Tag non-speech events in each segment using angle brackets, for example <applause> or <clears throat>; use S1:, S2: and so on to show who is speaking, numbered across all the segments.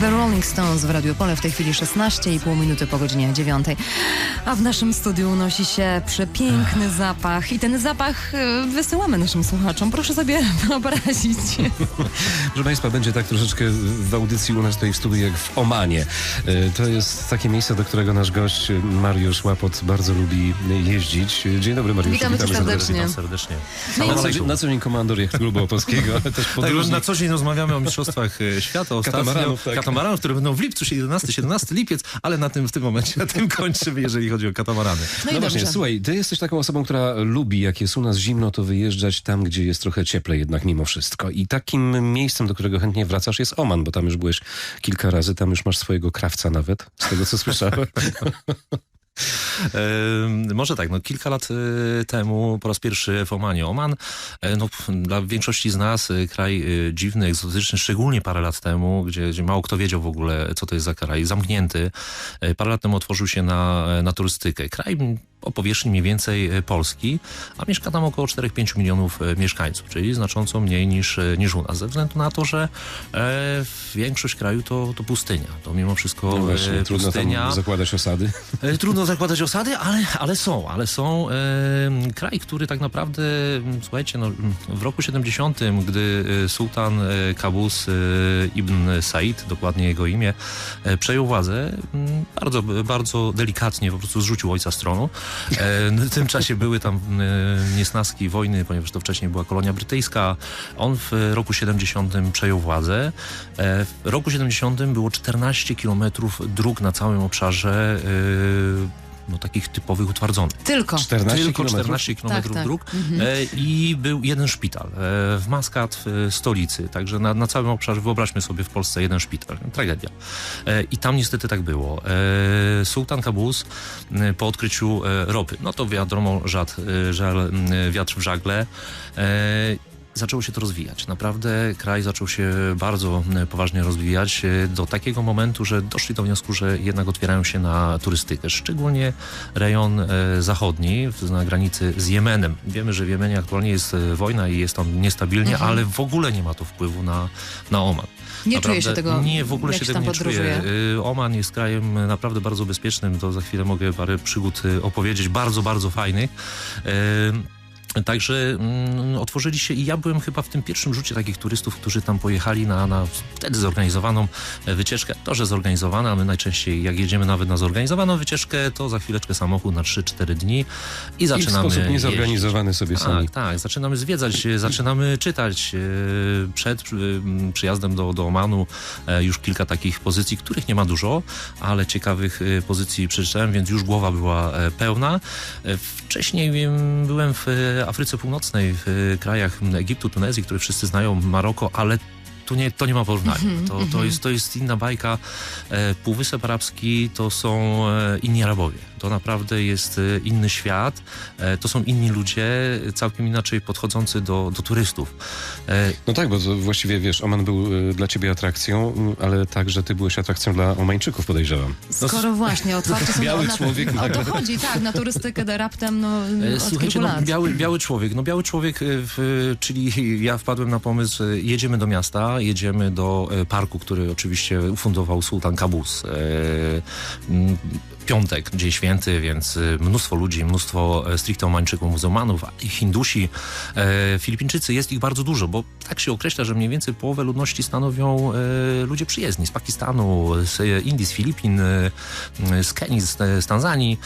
S1: The Rolling Stones w Radiu Pole w tej chwili 16,5 minuty po godzinie 9. A w naszym studiu unosi się przepiękny zapach i ten zapach e, wysyłamy naszym słuchaczom. Proszę sobie <laughs> wyobrazić.
S2: Proszę Państwa, będzie tak troszeczkę w audycji u nas tutaj w studiu jak w Omanie. E, To jest takie miejsce, do którego nasz gość e, Mariusz Łapot bardzo lubi jeździć. Dzień dobry Mariusz.
S1: Witamy cię serdecznie.
S3: Witam serdecznie.
S1: No
S2: Na
S1: co?
S2: co, dzień- na co dzień komandor jak klubu opolskiego, ale też
S3: Tak,
S2: podróżnik.
S3: na co dzień rozmawiamy o Mistrzostwach Świata, ostatnio.
S2: Katamaranów, tak.
S3: Katamaranów, które będą w lipcu, czyli 11-17 lipiec, ale na tym, w tym momencie na tym kończymy, jeżeli chodzi o katamarany.
S1: No,
S2: No
S1: i
S2: właśnie,
S1: dobrze.
S2: słuchaj, ty jesteś taką osobą, która lubi, jak jest u nas zimno, to wyjeżdżać tam, gdzie jest trochę cieplej jednak mimo wszystko. I takim miejscem, do którego chętnie wracasz jest Oman, bo tam już byłeś kilka razy, tam już masz swojego krawca nawet, z tego co słyszałem. <laughs>
S3: E, może tak, no kilka lat e, temu po raz pierwszy w Omanie. Oman, e, no, dla większości z nas e, kraj e, dziwny, egzotyczny, szczególnie parę lat temu, gdzie, gdzie mało kto wiedział w ogóle, co to jest za kraj, zamknięty. E, parę lat temu otworzył się na, na turystykę. Kraj o powierzchni mniej więcej e, Polski, a mieszka tam około 4-5 milionów e, mieszkańców, czyli znacząco mniej niż, e, niż u nas, ze względu na to, że e, większość kraju to, to pustynia. To mimo wszystko
S2: No właśnie,
S3: e,
S2: trudno
S3: pustynia.
S2: tam zakładać osady.
S3: Trudno zakładać osady, ale, ale są, ale są. E, kraj, który tak naprawdę, słuchajcie, no, w roku 70, gdy sułtan Kabus ibn Said, dokładnie jego imię, przejął władzę, bardzo, bardzo delikatnie po prostu zrzucił ojca z tronu. E, w tym czasie były tam e, niesnaski wojny, ponieważ to wcześniej była kolonia brytyjska. On w roku 70 przejął władzę. E, w roku 70 było 14 kilometrów dróg na całym obszarze no, takich typowych utwardzonych.
S1: Tylko.
S2: 14
S3: Tylko
S2: kilometrów?
S3: 14 kilometrów
S1: tak.
S3: dróg e, i był jeden szpital e, w Maskat w stolicy. Także na, na całym obszarze wyobraźmy sobie w Polsce jeden szpital. Tragedia. E, I tam niestety tak było. E, Sułtan Kabus e, po odkryciu e, ropy, no to wiadomo, żad, e, żal, wiatr w żagle. Zaczęło się to rozwijać. Naprawdę kraj zaczął się bardzo e, poważnie rozwijać e, do takiego momentu, że doszli do wniosku, że jednak otwierają się na turystykę. Szczególnie rejon e, zachodni, na granicy z Jemenem. Wiemy, że w Jemenie aktualnie jest wojna i jest tam niestabilnie,
S1: Mhm.
S3: ale w ogóle nie ma to wpływu na, na Oman.
S1: Nie czuje się tego,
S3: Nie, w ogóle się tego nie
S1: podróżuje.
S3: czuje. Y, Oman jest krajem naprawdę bardzo bezpiecznym. To za chwilę mogę parę przygód opowiedzieć, bardzo, bardzo fajnych. Także mm, otworzyli się i ja byłem chyba w tym pierwszym rzucie takich turystów, którzy tam pojechali na, na wtedy zorganizowaną e, wycieczkę. To, że zorganizowana, a my najczęściej jak jedziemy nawet na zorganizowaną wycieczkę, to za chwileczkę samochód na 3-4 dni i
S2: I w
S3: zaczynamy
S2: sposób niezorganizowany sobie sami.
S3: Tak, tak. Zaczynamy zwiedzać, e, zaczynamy czytać. e, Przed przyjazdem do, do Omanu już kilka takich pozycji, których nie ma dużo, ale ciekawych pozycji przeczytałem, więc już głowa była pełna. Wcześniej byłem w Afryce Północnej, w e, krajach Egiptu, Tunezji, które wszyscy znają, Maroko, ale tu nie, to nie ma porównania. To, to, jest, to jest inna bajka. E, Półwysep Arabski to są e, inni Arabowie. To naprawdę jest e, inny świat. E, To są inni ludzie, e, całkiem inaczej podchodzący do, do turystów. E,
S2: No tak, bo to właściwie wiesz, Oman był y, dla ciebie atrakcją, ale także ty byłeś atrakcją dla Omańczyków, podejrzewam.
S1: Skoro właśnie otwarcie są <laughs>
S2: Biały
S1: na,
S2: człowiek
S1: O to chodzi, tak, na turystykę da raptem no,
S3: E,
S1: od
S3: Słuchajcie,
S1: kilku
S3: no,
S1: lat.
S3: biały, biały człowiek. No biały człowiek, e, w, czyli ja wpadłem na pomysł, e, jedziemy do miasta, jedziemy do e, parku, który oczywiście ufundował Sultan Kabus. E, Piątek, dzień święty, więc e, mnóstwo ludzi, mnóstwo stricte Omańczyków, muzułmanów, Hindusi, Filipińczycy, jest ich bardzo dużo, bo tak się określa, że mniej więcej połowę ludności stanowią ludzie przyjezdni z Pakistanu, z Indii, z Filipin, z Kenii, z, Tanzanii.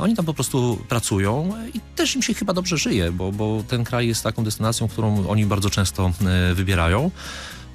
S3: Oni tam po prostu pracują i też im się chyba dobrze żyje, bo, bo ten kraj jest taką destynacją, którą oni bardzo często wybierają.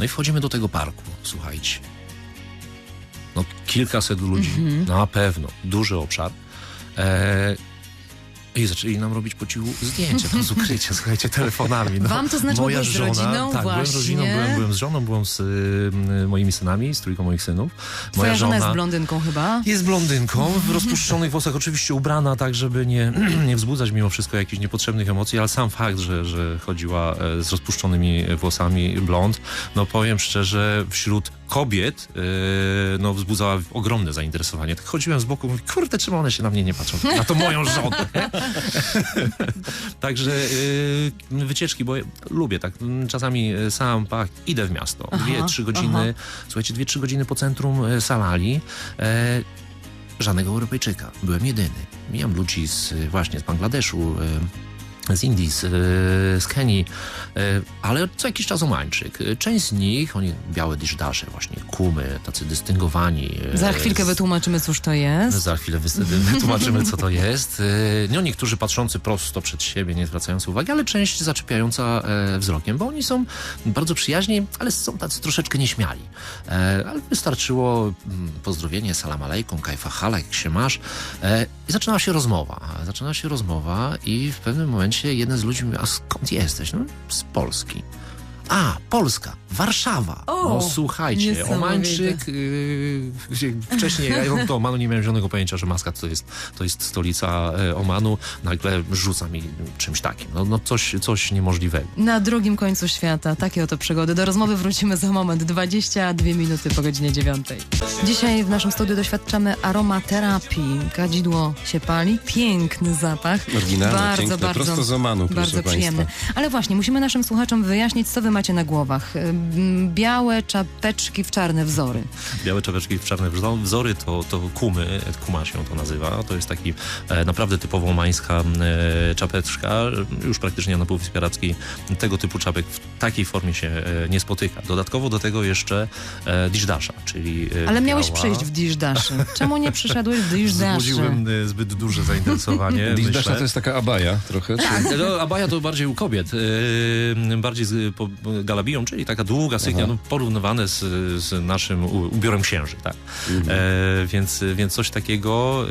S3: No i wchodzimy do tego parku, słuchajcie. No kilkaset ludzi, na pewno, duży obszar. E, I zaczęli nam robić po cichu zdjęcia tam z ukrycia, słuchajcie, telefonami. No,
S1: Wam to znaczy,
S3: moja
S1: byłeś z
S3: żona,
S1: rodziną
S3: tak, byłem z rodziną, byłem, byłem z żoną, byłem z y, moimi synami, z trójką moich synów.
S1: Twoja żona jest blondynką chyba.
S3: Jest blondynką, w rozpuszczonych włosach, oczywiście ubrana tak, żeby nie, <clears throat> nie wzbudzać mimo wszystko jakichś niepotrzebnych emocji, ale sam fakt, że, że chodziła e, z rozpuszczonymi włosami blond, no powiem szczerze, wśród kobiet e, no, wzbudzała ogromne zainteresowanie. Tak chodziłem z boku, mówię, kurde, czemu one się na mnie nie patrzą? Na to moją żonę. <laughs> Także e, wycieczki, bo ja lubię tak, czasami e, sam pach, idę w miasto.
S1: Aha,
S3: Dwie, trzy godziny, słuchajcie, dwie, trzy godziny po centrum Salali. E, żadnego Europejczyka. Byłem jedyny. Mijam ludzi z, właśnie z Bangladeszu, z Indii, z, e, z Kenii, e, ale co jakiś czas Omańczyk. E, Część z nich, oni białe diszdasze, właśnie kumy, tacy dystyngowani.
S1: Za chwilkę
S3: z-
S1: wytłumaczymy, cóż to jest.
S3: za chwilę <laughs> wytłumaczymy, co to jest. No niektórzy patrzący prosto przed siebie, nie zwracający uwagi, ale część zaczepiająca e, wzrokiem, bo oni są bardzo przyjaźni, ale są tacy troszeczkę nieśmiali. E, Ale wystarczyło mm, pozdrowienie, salam alejkum, kajfa hala, jak się masz. E, I zaczynała się rozmowa. Zaczynała się rozmowa i w pewnym momencie jeden z ludzi mówi, a skąd jesteś? No, z Polski. A, Polska, Warszawa.
S1: O,
S3: no słuchajcie. Omańczyk, yy, wcześniej ja do Omanu, nie miałem żadnego pojęcia, że Maskat to jest, to jest stolica e, Omanu. Nagle rzuca mi czymś takim. No, no coś, coś niemożliwego.
S1: Na drugim końcu świata. Takie oto przygody. Do rozmowy wrócimy za moment. 22 minuty po godzinie 9. Dzisiaj w naszym studiu doświadczamy aromaterapii. Kadzidło się pali. Piękny zapach.
S2: Oryginalne,
S1: bardzo,
S2: piękne,
S1: bardzo,
S2: prosto z Omanu,
S1: Bardzo przyjemny. Ale właśnie, musimy naszym słuchaczom wyjaśnić, co wy macie na głowach. Ym, Białe czapeczki w czarne wzory.
S3: Białe czapeczki w czarne wzo- wzory to, to kumy, kuma się to nazywa. To jest taki e, naprawdę typowo omańska e, czapeczka. Już praktycznie na Półwyspie Arabskiej tego typu czapek w takiej formie się e, nie spotyka. Dodatkowo do tego jeszcze e, dishdasha, czyli e,
S1: Ale miałeś
S3: biała-
S1: przyjść w Dishdaszy. Czemu nie przyszedłeś w Dishdaszy?
S3: Wzbudziłem e, zbyt duże zainteresowanie. <laughs>
S2: Dishdasha
S3: myślę.
S2: to jest taka abaja trochę. czy-
S3: Tak, no, abaja to bardziej u kobiet, e, bardziej z po, czyli taka długa syknia, no, porównywane z, z naszym ubiorem księży, tak. E, więc, więc coś takiego,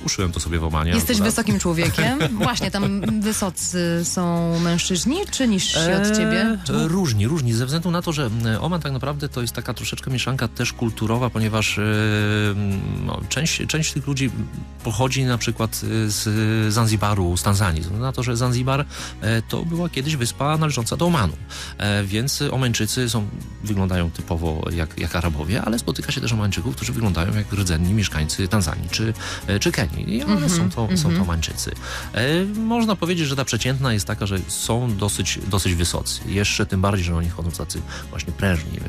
S3: e, uszyłem to sobie w Omanie.
S1: Jesteś
S3: akurat.
S1: wysokim człowiekiem. <laughs> Właśnie, tam wysocy są mężczyźni, czy niżsi od
S3: Eee,
S1: ciebie?
S3: e, Różni, różni, ze względu na to, że Oman tak naprawdę to jest taka troszeczkę mieszanka też kulturowa, ponieważ e, no, część, część tych ludzi pochodzi na przykład z Zanzibaru, z Tanzanii. Ze względu na to, że Zanzibar e, to była kiedyś wyspa należąca do Omanu. E, Więc Omańczycy są, wyglądają typowo jak, jak Arabowie, ale spotyka się też Omańczyków, którzy wyglądają jak rdzenni mieszkańcy Tanzanii czy, czy Kenii. I ale są, to, są to Omańczycy. E, Można powiedzieć, że ta przeciętna jest taka, że są dosyć, dosyć wysocy. Jeszcze tym bardziej, że oni chodzą tacy właśnie prężni. e,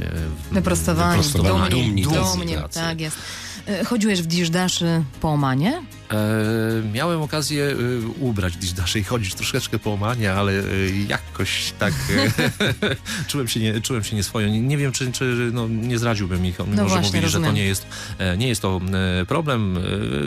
S1: Wyprostowani,
S2: Wyprostowani,
S1: dumni,
S2: dumni
S1: dumni,
S2: tacy.
S1: dumnie, tak jest. E, Chodziłeś w Dishdaszy po Omanie?
S3: E, miałem okazję e, ubrać dziś dalej, chodzić troszeczkę po omanie, ale e, jakoś tak e, <laughs> <laughs> czułem, się nie, czułem się nieswojo. Nie, nie wiem, czy, czy no, nie zdradziłbym ich. Mimo, że
S1: właśnie,
S3: mówili, że to
S1: rozumiem.
S3: nie jest, e, nie jest to problem.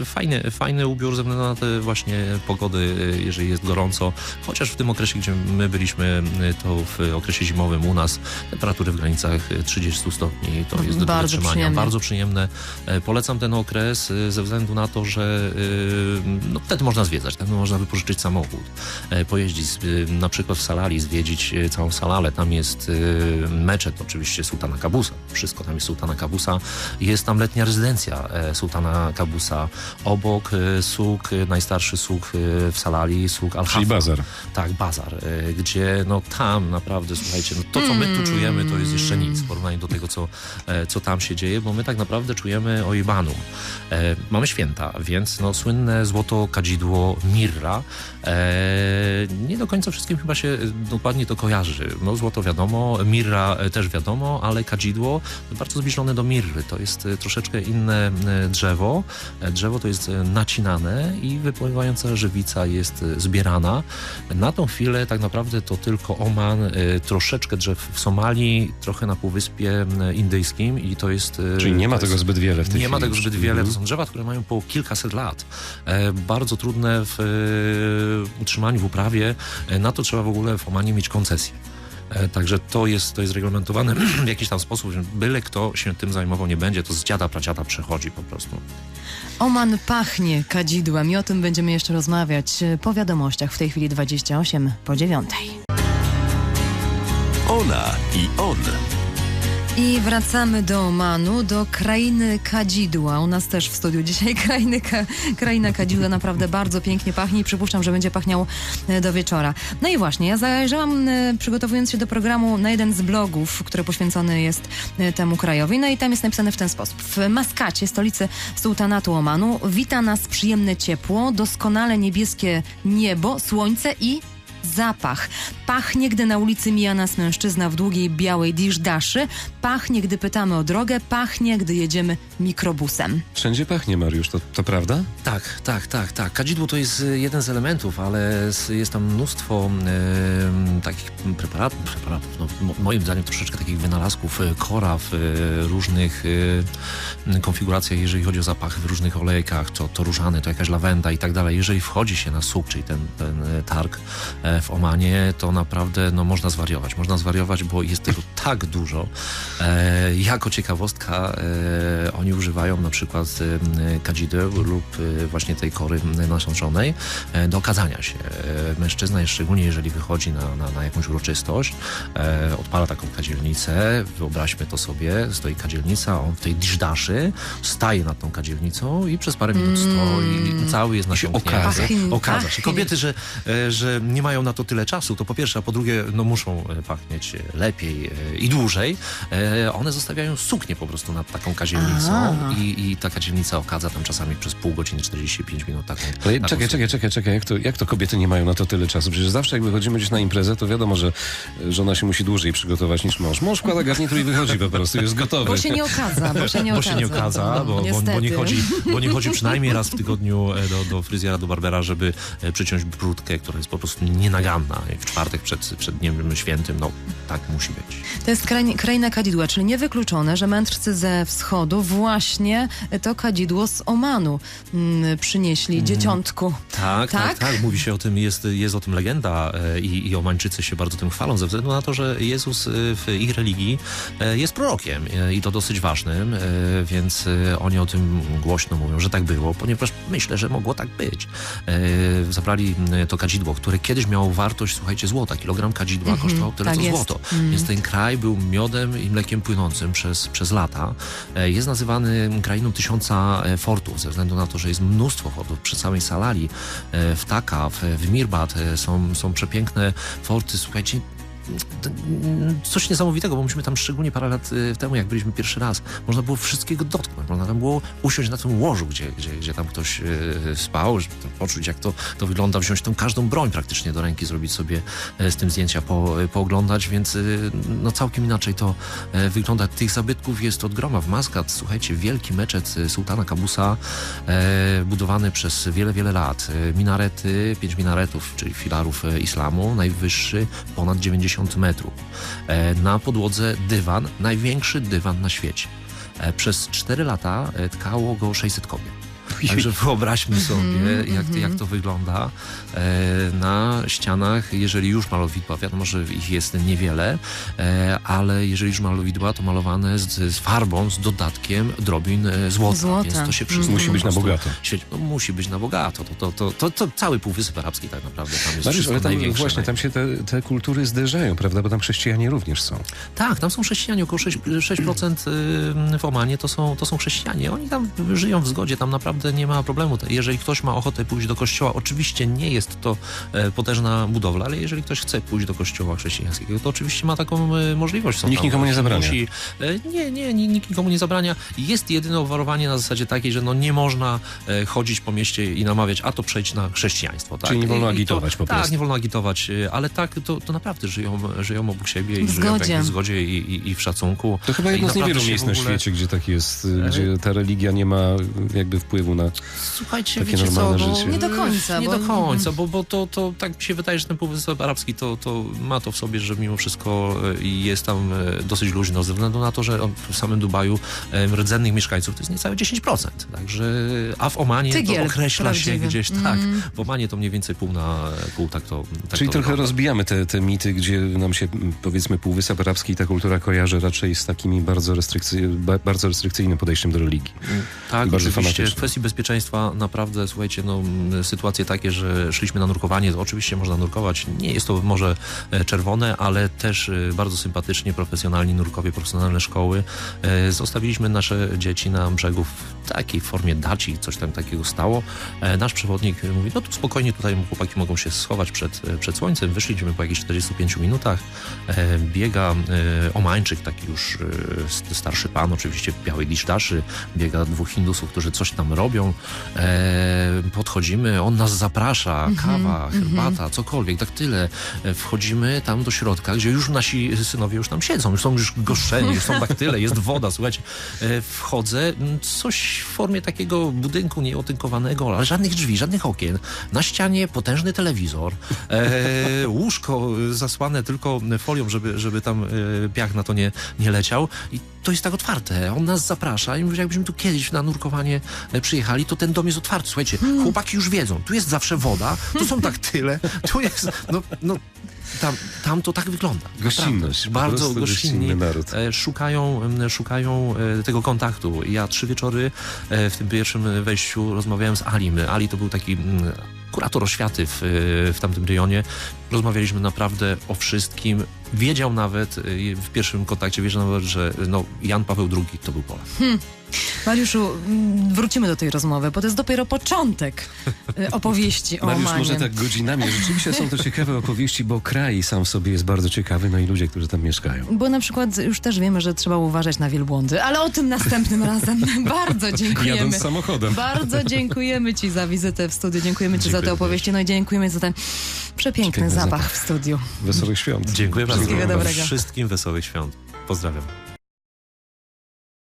S3: Fajny, fajny ubiór ze względu na te właśnie pogody, jeżeli jest gorąco. Chociaż w tym okresie, gdzie my byliśmy, to w okresie zimowym u nas temperatury w granicach e, 30 stopni. To jest do
S1: Bardzo
S3: wytrzymania.
S1: przyjemne.
S3: Bardzo przyjemne. E, Polecam ten okres e, ze względu na to, że e, no, wtedy można zwiedzać, wtedy można wypożyczyć samochód, e, pojeździć e, na przykład w Salali, zwiedzić całą Salalę. Tam jest meczet oczywiście Sultana Kabusa. Wszystko tam jest Sultana Kabusa. Jest tam letnia rezydencja e, Sultana Kabusa. Obok suk, najstarszy suk w Salali, suk al
S2: Czyli bazar.
S3: tak, bazar, gdzie no tam naprawdę, słuchajcie, no, to co my tu czujemy to jest jeszcze nic w porównaniu do tego, co, e, co tam się dzieje, bo my tak naprawdę czujemy E, mamy święta, więc no słynne złoto kadzidło Mirra. E, do końca wszystkim chyba się e, dokładnie to kojarzy. No złoto wiadomo, Mirra e, też wiadomo, ale kadzidło bardzo zbliżone do mirry. To jest e, troszeczkę inne drzewo. E, Drzewo to jest nacinane i wypływająca żywica jest zbierana. Na tą chwilę tak naprawdę to tylko Oman, troszeczkę drzew w Somalii, trochę na Półwyspie Indyjskim i to jest...
S2: Czyli nie ma tego zbyt wiele w tej
S3: nie ma
S2: chwili
S3: tego
S2: już.
S3: zbyt wiele. To
S2: Mhm.
S3: są drzewa, które mają po kilkaset lat. E, bardzo trudne w utrzymaniu, w uprawie. E, na to trzeba w ogóle w Omanie mieć koncesję. E, Także to jest, to jest reglamentowane <clears throat> w jakiś tam sposób, byle kto się tym zajmował nie będzie, to z dziada pradziada przechodzi po prostu.
S1: Oman pachnie kadzidłem i o tym będziemy jeszcze rozmawiać e, po wiadomościach. W tej chwili 28 po 9.
S4: Ona i on.
S1: I wracamy do Omanu, do krainy kadzidła. U nas też w studiu dzisiaj <laughs> krainy, ka, kraina kadzidła naprawdę bardzo pięknie pachnie i przypuszczam, że będzie pachniało e, do wieczora. No i właśnie, ja zajrzałam e, przygotowując się do programu na jeden z blogów, który poświęcony jest e, temu krajowi. No i tam jest napisane w ten sposób. W Maskacie, stolicy sultanatu Omanu, wita nas przyjemne ciepło, doskonale niebieskie niebo, słońce i zapach. Pachnie, gdy na ulicy mija nas mężczyzna w długiej białej diszdaszy. Pachnie, gdy pytamy o drogę. Pachnie, gdy jedziemy mikrobusem.
S2: Wszędzie pachnie, Mariusz, to, to prawda?
S3: Tak, tak, tak, tak. Kadzidło to jest y, jeden z elementów, ale jest tam mnóstwo em, takich preparatów, preparatów no, mo- moim zdaniem troszeczkę takich wynalazków, y, kora w y, różnych y, konfiguracjach, jeżeli chodzi o zapachy w różnych olejkach, to, to różany, to jakaś lawenda i tak dalej. Jeżeli wchodzi się na suk, czyli ten, ten targ w Omanie, to naprawdę no, można zwariować. Można zwariować, bo jest tego tak dużo. E, jako ciekawostka, e, oni używają na przykład kadzideł lub właśnie tej kory nasączonej e, do okazania się. Mężczyzna, szczególnie jeżeli wychodzi na, na, na jakąś uroczystość, e, odpala taką kadzielnicę, wyobraźmy to sobie, stoi kadzielnica, on w tej diżdaszy staje nad tą kadzielnicą i przez parę minut stoi, cały jest nasiąknięty.
S2: okaza.
S1: Pachnie,
S3: Okaza się. Kobiety, że, e, że nie mają na to tyle czasu, to po pierwsze, a po drugie, no muszą e, pachnieć e, lepiej i dłużej. E, One zostawiają suknię po prostu nad taką kadzielnicą
S1: Aha.
S3: i, i ta kadzielnica okadza tam czasami przez pół godziny, 45 minut taką.
S2: Ale
S3: taką
S2: czekaj, czekaj, czekaj, czekaj, jak to, jak to kobiety nie mają na to tyle czasu? Przecież zawsze jak wychodzimy gdzieś na imprezę, to wiadomo, że żona się musi dłużej przygotować niż mąż. Mąż wkłada garnitur i wychodzi po prostu, jest gotowy.
S1: Bo się nie okadza, bo się nie
S3: Bo
S1: okadza.
S3: się nie okadza, bo, bo, bo, nie chodzi, bo nie chodzi przynajmniej raz w tygodniu e, do, do fryzjera, do barbera, żeby e, przyciąć brudkę, która jest po prostu nienaganna. I w czwartek przed, przed Dniem Świętym, no tak musi być.
S1: To jest krain, kraina kadzidła, czyli niewykluczone, że mędrcy ze wschodu właśnie to kadzidło z Omanu mm, przynieśli dzieciątku.
S3: Tak, tak,
S1: Tak?
S3: tak, Mówi się o tym, jest, jest o tym legenda e, i, i Omańczycy się bardzo tym chwalą ze względu na to, że Jezus e, w ich religii e, jest prorokiem e, i to dosyć ważnym, więc oni o tym głośno mówią, że tak było, ponieważ myślę, że mogło tak być. Zabrali to kadzidło, które kiedyś miało wartość, słuchajcie, złota. Kilogram kadzidła kosztował tyle
S1: tak
S3: co
S1: jest.
S3: złoto. Więc ten kraj był miodem i mlekiem płynącym przez, przez lata. E, Jest nazywany krainą tysiąca e, fortów, ze względu na to, że jest mnóstwo fortów. Przy samej Salali, e, w Taka, w, w Mirbat są, są przepiękne forty. Słuchajcie, to, mm, coś niesamowitego, bo myśmy tam szczególnie parę lat e, temu, jak byliśmy pierwszy raz, można było wszystkiego dotknąć. Można tam było usiąść na tym łożu, gdzie, gdzie, gdzie tam ktoś e, spał, poczuć, jak to, to wygląda, wziąć tą każdą broń praktycznie do ręki, zrobić sobie e, z tym zdjęcia, po, e, pooglądać, więc e, no całkiem inaczej to e, wygląda. Tych zabytków jest od groma. W Maskat, słuchajcie, wielki meczet sułtana Kabusa, budowany przez wiele, wiele lat. Minarety, pięć minaretów, czyli filarów islamu, najwyższy ponad 90 metrów. E, Na podłodze dywan, największy dywan na świecie. E, Przez 4 lata e, tkało go 600 kobiet. Także wyobraźmy sobie, jak, to- jak to wygląda. E, na ścianach, jeżeli już malowidła, wiadomo, że ich jest niewiele, e, ale jeżeli już malowidła, to malowane z, z farbą, z dodatkiem drobin e, złota.
S1: Złota.
S3: Więc to się wszystko
S2: Musi być na bogato.
S3: Świeci, no, musi być na bogato. To, to, to, to, to cały Półwysep Arabski tak naprawdę tam jest
S2: Mariusz, ale tam właśnie, tam się te, te kultury zderzają, prawda? Bo tam chrześcijanie również są.
S3: Tak, tam są chrześcijanie, około 6%, 6% y, w Omanie to są, to są chrześcijanie. Oni tam żyją w zgodzie, tam naprawdę nie ma problemu. Jeżeli ktoś ma ochotę pójść do kościoła, oczywiście nie jest to e, potężna budowla, ale jeżeli ktoś chce pójść do kościoła chrześcijańskiego, to oczywiście ma taką e, możliwość. Są
S2: Nikt nikomu nie zabrania.
S3: Musi, e, nie, nie, nikt nikomu nie zabrania. Jest jedyne obwarowanie na zasadzie takiej, że no nie można chodzić po mieście i namawiać, a to przejdź na chrześcijaństwo. Tak?
S2: Czyli nie wolno agitować
S3: to,
S2: po
S3: Tak,
S2: prostu.
S3: nie wolno agitować, ale tak, to, to naprawdę żyją, żyją obok siebie i
S1: W
S3: żyją w
S1: zgodzie.
S3: jakimś zgodzie i, i, i w szacunku.
S2: To chyba jedno z
S3: naprawdę
S2: niewielu miejsc
S3: w
S2: na
S3: ogóle-
S2: świecie, gdzie tak jest, gdzie ta religia nie ma jakby wpływu na...
S3: Słuchajcie,
S2: Takie
S3: wiecie co,
S2: normalne
S3: bo,
S2: życie.
S1: Nie do końca,
S3: Nie
S1: bo-
S3: do końca, bo, bo to, to tak mi się wydaje, że ten Półwysep Arabski to, to ma to w sobie, że mimo wszystko e, jest tam e, dosyć luźno, ze względu na to, że w samym Dubaju rdzennych mieszkańców to jest niecałe 10%. Także, a w Omanie
S1: Tygiel
S3: to określa
S1: prawdziwy.
S3: się gdzieś tak. W Omanie to mniej więcej pół na pół, tak to tak
S2: Czyli
S3: to
S2: trochę
S3: wygląda.
S2: rozbijamy te, te mity, gdzie nam się, powiedzmy, Półwysep Arabski i ta kultura kojarzy raczej z takimi bardzo, restrykcy, ba, bardzo restrykcyjnym podejściem do religii.
S3: Tak,
S2: bardzo
S3: oczywiście. W kwestii bezpieczeństwa naprawdę, słuchajcie, no, sytuacje takie, że szliśmy na nurkowanie, oczywiście można nurkować, nie jest to morze e, czerwone, ale też e, bardzo sympatycznie, profesjonalni nurkowie, profesjonalne szkoły. E, Zostawiliśmy nasze dzieci na brzegu takiej formie daci, coś tam takiego stało. E, Nasz przewodnik mówi, no tu spokojnie tutaj chłopaki mogą się schować przed, e, przed słońcem. Wyszliśmy po jakichś 45 minutach. E, Biega Omańczyk, taki już st- starszy pan, oczywiście w białej diszdaszy. Biega dwóch Hindusów, którzy coś tam robią. Podchodzimy, on nas zaprasza, kawa, herbata, cokolwiek, tak tyle. Wchodzimy tam do środka, gdzie już nasi synowie już tam siedzą, już są już goszczeni, już są daktyle, jest woda, słuchajcie. Wchodzę, m, w formie takiego budynku nieotynkowanego, ale żadnych drzwi, żadnych okien. Na ścianie potężny telewizor, e, <laughs> łóżko zasłane tylko folią, żeby, żeby tam e, piach na to nie, nie leciał. I to jest tak otwarte. On nas zaprasza i mówi, jakbyśmy tu kiedyś na nurkowanie e, przyjechali, to ten dom jest otwarty. Słuchajcie, chłopaki już wiedzą, tu jest zawsze woda, tu są daktyle, tu jest, no, no tam, tam to tak wygląda.
S2: Gościnność, po
S3: Naprawdę. Bardzo gościnni.
S2: naród.
S3: E, Szukają, szukają e, tego kontaktu. Ja trzy wieczory e, w tym pierwszym wejściu rozmawiałem z Alim. Ali to był taki kurator oświaty w, e, w tamtym rejonie. Rozmawialiśmy naprawdę o wszystkim. Wiedział nawet e, w pierwszym kontakcie, wiedział nawet, że no, Jan Paweł II to był Polak.
S1: Mariuszu, mm, wrócimy do tej rozmowy, bo to jest dopiero początek y, <laughs> opowieści o
S2: Mariusz,
S1: Omanie.
S2: może tak godzinami. Rzeczywiście są to ciekawe opowieści, bo kraj sam w sobie jest bardzo ciekawy, no i ludzie, którzy tam mieszkają.
S1: Bo na przykład już też wiemy, że trzeba uważać na wielbłądy, ale o tym następnym razem. <laughs> Bardzo dziękujemy.
S2: Jadąc samochodem.
S1: Bardzo dziękujemy Ci za wizytę w studiu, dziękujemy Ci za
S3: Dziękuję
S1: te opowieści, no i dziękujemy za ten przepiękny
S2: Przepiękny
S1: zapach
S2: zapach.
S1: w studiu.
S2: Wesołych świąt.
S3: Dziękuję bardzo.
S1: Wszystkiego dobrego.
S3: Wszystkim wesołych świąt. Pozdrawiam.